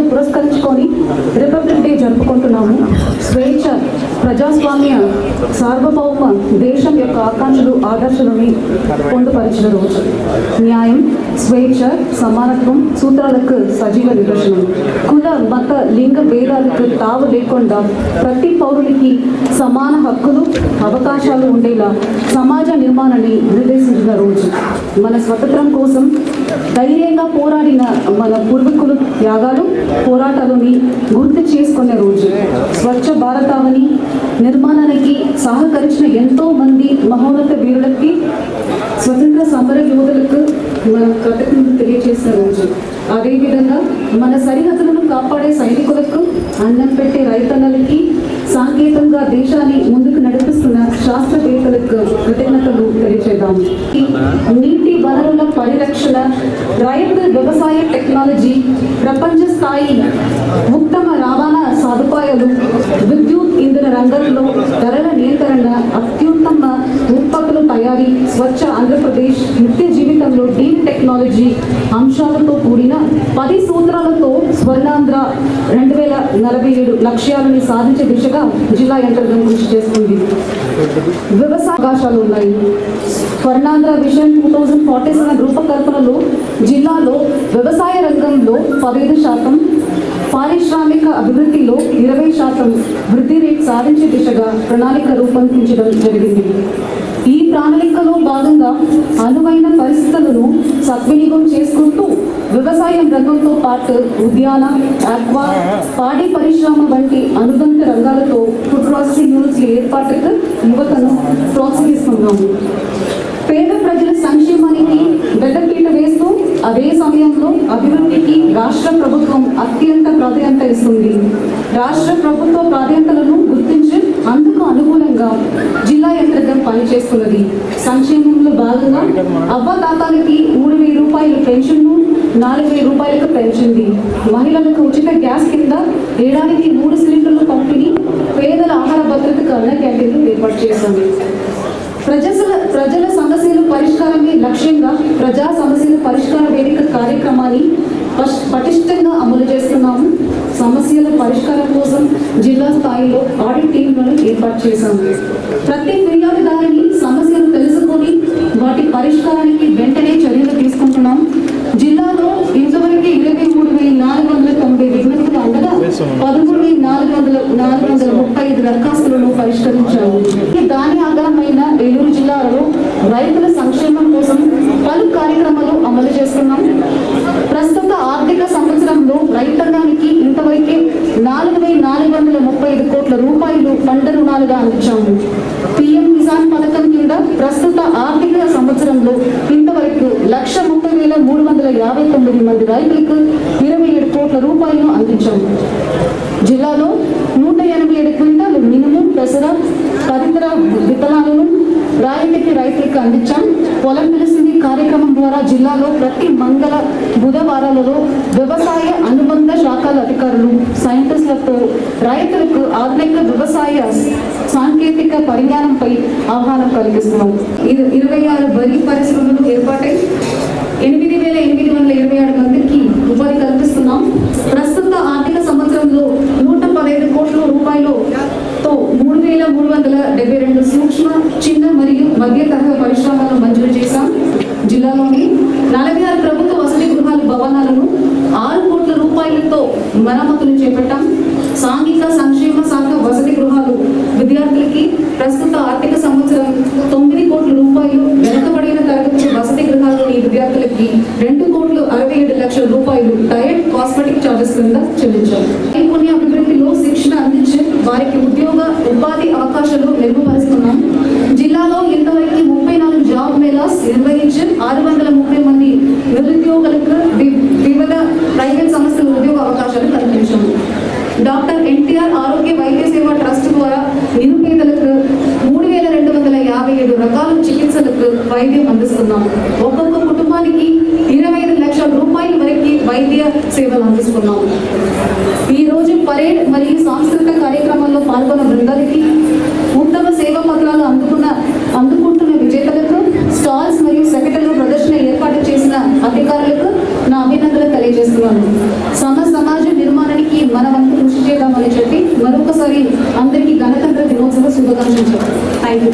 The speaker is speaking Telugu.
పురస్కరించుకొని రిపబ్లిక్ డే జరుపుకుంటున్నాము. స్వేచ్ఛ ప్రజాస్వామ్య సార్వభౌమ దేశం యొక్క ఆకాంక్షలు ఆదర్శలని పొందుపరిచిన రోజు. న్యాయం స్వేచ్ఛ సమానత్వం సూత్రాలకు సజీవ నిదర్శనం. కుల మత లింగ భేదాలకు తావు లేకుండా ప్రతి పౌరునికి సమాన హక్కులు అవకాశాలు ఉండేలా సమాజ నిర్మాణాన్ని నిర్దేశించిన రోజు. మన స్వతంత్రం కోసం ధైర్యంగా పోరాడిన మన పూర్వీకులు త్యాగాలు పోరాటాలని గుర్తు చేసుకునే రోజు. స్వచ్ఛ భారతావని నిర్మాణానికి సహకరించిన ఎంతో మంది మహోన్నత వీరులకి స్వతంత్ర సమర యోధులకు మన కృతజ్ఞతలు తెలియజేసిన రోజు. అదేవిధంగా మన సరిహద్దులను కాపాడే సైనికులకు అన్నం పెట్టే రైతన్నలకి సాంకేతికంగా దేశాన్ని ముందుకు నడిపిస్తున్న శాస్త్రవేత్తలకు కృతజ్ఞతలు తెలియజేద్దాం నీటి వనరుల పరిరక్షణ రైతు వ్యవసాయ టెక్నాలజీ ప్రపంచ స్థాయి ఉత్తమ రవాణా సదుపాయాలు విద్యుత్ ఇంధన రంగంలో ధరల నియంత్రణ అత్యుత్తమ ఉత్పత్తుల స్వచ్ఛ ఆంధ్రప్రదేశ్ నిత్య జీవితంలో డీన్ టెక్నాలజీ అంశాలతో కూడిన పది సూత్రాలతో స్వర్ణాంధ్ర రెండు వేల నలభై ఏడు లక్ష్యాలను సాధించే దిశగా జిల్లా యంత్రాంగం కృషి చేస్తుంది. వ్యవసాయ అవకాశాలు ఉన్నాయి. Swarnandhra vision two thousand forty seven రూపకల్పనలో జిల్లాలో వ్యవసాయ రంగంలో పదిహేను శాతం పారిశ్రామిక అభివృద్ధిలో ఇరవై శాతం వృద్ధి రేట్ సాధించే దిశగా ప్రణాళిక రూపొందించడం జరిగింది. ఈ ప్రణాళికలో భాగంగా అనువైన పరిస్థితులను సద్వినియోగం చేసుకుంటూ వ్యవసాయం రంగంతో పాటు ఉద్యాన ఆక్వా పాడి పరిశ్రమ వంటి అనుబంధ రంగాలతో ఫుడ్ ప్రాసెసింగ్ యూనిట్స్ ఏర్పాటుకు యువతను ప్రోత్సహిస్తున్నాము పేద ప్రజల సంక్షేమానికి పెద్దపీట వేస్తూ అదే సమయంలో అభివృద్ధికి రాష్ట్ర ప్రభుత్వం అత్యంత ప్రాధాన్యత ఇస్తుంది. రాష్ట్ర ప్రభుత్వ ప్రాధాన్యతలను గుర్తించి అందుకు అనుగుణంగా జిల్లా యంత్రగం పనిచేస్తున్నది. సంక్షేమంలో భాగంగా అవ్వదాతాలకి మూడు వేల రూపాయలు పెన్షన్ను నాలుగు వేల రూపాయలకు పెంచింది మహిళలకు ఉచిత గ్యాస్ కింద ఏడాదికి మూడు సిలిండర్లు పంపిణీ పేదల ఆహార భద్రతకు అన్న క్యాంటీన్లు ఏర్పాటు చేసింది. ప్రజల ప్రజల సమస్యల పరిష్కారమే లక్ష్యంగా ప్రజా సమస్యల పరిష్కార వేదిక కార్యక్రమాన్ని పష్- పటిష్టంగా అమలు చేస్తున్నాము. సమస్యల పరిష్కారం కోసం జిల్లా స్థాయిలో ఏర్పాటు చేశాము ప్రతి ఫిర్యాదుదారుని సమస్యలు తెలుసుకొని వాటి పరిష్కారానికి వెంటనే చర్యలు తీసుకుంటున్నాం. జిల్లాలో ఇంతవరకు ఇరవై మూడు వేల నాలుగు వందల తొంభై విజ్ఞప్తులు అందగా పదమూడు వేల నాలుగు వందల నాలుగు వందల ముప్పై ఐదు దరఖాస్తులను పరిష్కరించాము. దాని ఆధారమైన ఏలూరు జిల్లాలో రైతుల సంక్షేమం కోసం పలు కార్యక్రమాలు అమలు చేస్తున్నాం. ప్రస్తుత ఆర్థిక సంవత్సరంలో రైతాంగానికి ఇంతవరకే నాలుగు వేల నాలుగు వందల కోట్ల రూపాయలు పంట రుణాలుగా అందించాము. పిఎం కిసాన్ పథకం కింద ప్రస్తుత ఆర్థిక సంవత్సరంలో ఇంతవరకు లక్ష ముప్పై వేల మూడు వందల యాభై తొమ్మిది మంది రైతులకు ఇరవై ఏడు కోట్ల రూపాయలను అందించాము జిల్లాలో నూట ఎనభై ఏడు క్వింటాలు మినుము పెసర తదితర విత్తనాలను రాయలకి రైతులకు అందించాం. పొలం పిలిసింది కార్యక్రమం ద్వారా జిల్లాలో ప్రతి మంగళ బుధవారాలలో వ్యవసాయ అనుబంధ శాఖల అధికారులు సైంటిస్టులతో రైతులకు ఆధునిక వ్యవసాయ సాంకేతిక పరిజ్ఞానంపై ఆహ్వానం కలిగిస్తున్నాం. ఇది ఇరవై ఆరు బరి పరిశ్రమలు ఏర్పాటై ఎనిమిది వేల ఎనిమిది వందల ఇరవై ఆరు మందికి ఉపాధి కల్పిస్తున్నాం. ప్రస్తుత ఆర్థిక సంవత్సరంలో నూట పదహైదు కోట్ల రూపాయలతో మూడు వేల మూడు వందల డెబ్బై రెండు సూక్ష్మ చిన్న మరియు మధ్య తరహా పరిశ్రమలను మంజూరు చేశాం. జిల్లాలోని నలభై ఆరు ప్రభుత్వ వసతి గృహాల భవనాలను ఆరు కోట్ల రూపాయలతో మరమ్మతులు చేపట్టాం. సాంఘిక సంక్షేమ శాఖ వసతి గృహాలు. విద్యార్థులకి ప్రస్తుత ఆర్థిక సంవత్సరం తొమ్మిది కోట్ల రూపాయలు వెనుకబడిన తరగతి వసతి గృహాల్లోని విద్యార్థులకి రెండు కోట్లు అరవై ఏడు లక్షల రూపాయలు డయట్ కాస్మెటిక్ చార్జెస్ కింద చెల్లించారు. నైపుణ్య అభివృద్ధిలో శిక్షణ అందించే వారికి ఉద్యోగ ఉపాధి అవకాశాలు మెరుగుపరుస్తున్నాం జిల్లాలో ఇంతవరకు ముప్పై నాలుగు జాబ్ మేళాస్ నిర్వహించి ఆరు వందల ముప్పై మంది నిరుద్యోగులకు వి- వివిధ ప్రైవేట్ సంస్థల ఉద్యోగ అవకాశాలు కల్పించాము డాక్టర్ ఎన్టీఆర్ ఆరోగ్య వైద్య సేవ ట్రస్ట్ ద్వారా నిరుపేదలకు మూడు వేల రెండు వందల యాభై ఏడు రకాల చికిత్సలకు వైద్యం అందిస్తున్నాం. ఒక్కొక్క కుటుంబానికి ఇరవై ఐదు లక్షల రూపాయల వరకు వైద్య సేవలు అందిస్తున్నాం. ఈ రోజు పరేడ్ మరియు సాంస్కృతిక కార్యక్రమాల్లో పాల్గొన్న బృందాలకి ఉత్తమ సేవా పత్రాలు అందుకున్న అందుకుంటున్న విజేతలకు స్టాల్స్ మరియు సెక్రటరీలు ప్రదర్శన ఏర్పాటు చేసిన అధికారులకు నా అభినందనలు తెలియజేస్తున్నాను. సమ సమాజ నిర్మాణానికి మన వంతు కృషి చేద్దామని చెప్పి మరొకసారి అందరికీ గణతంత్ర దినోత్సవ శుభాకాంక్షలు థ్యాంక్ యూ